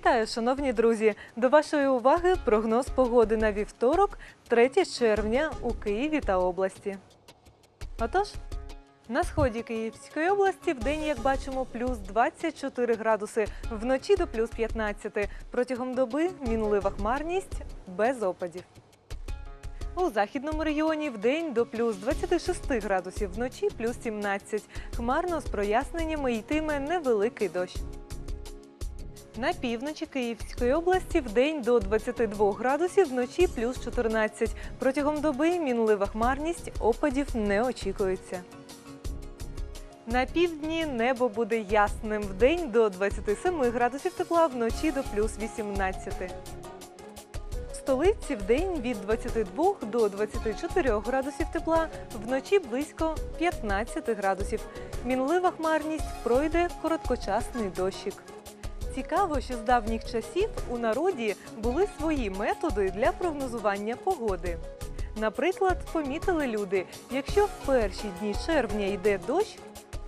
Вітаю, шановні друзі! До вашої уваги прогноз погоди на вівторок, 3 червня у Києві та області. Отож, на сході Київської області в день, як бачимо, плюс 24 градуси, вночі до плюс 15. Протягом доби мінлива хмарність без опадів. У західному регіоні в день до плюс 26 градусів, вночі плюс 17. Хмарно з проясненнями йтиме невеликий дощ. На півночі Київської області в день до 22 градусів, вночі плюс 14. Протягом доби мінлива хмарність, опадів не очікується. На півдні небо буде ясним. В день до 27 градусів тепла, вночі до плюс 18. В столиці в день від 22 до 24 градусів тепла, вночі близько 15 градусів. Мінлива хмарність пройде короткочасний дощик. Цікаво, що з давніх часів у народі були свої методи для прогнозування погоди. Наприклад, помітили люди, якщо в перші дні червня йде дощ,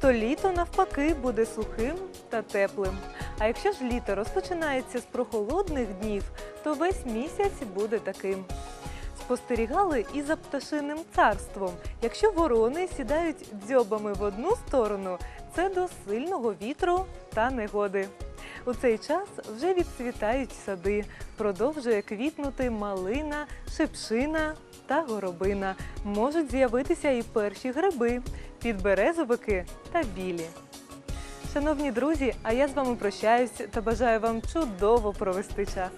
то літо навпаки буде сухим та теплим. А якщо ж літо розпочинається з прохолодних днів, то весь місяць буде таким. Спостерігали і за пташиним царством. Якщо ворони сідають дзьобами в одну сторону, це до сильного вітру та негоди. У цей час вже відцвітають сади, продовжує квітнути малина, шипшина та горобина. Можуть з'явитися і перші гриби, підберезовики та білі. Шановні друзі, а я з вами прощаюсь та бажаю вам чудово провести час.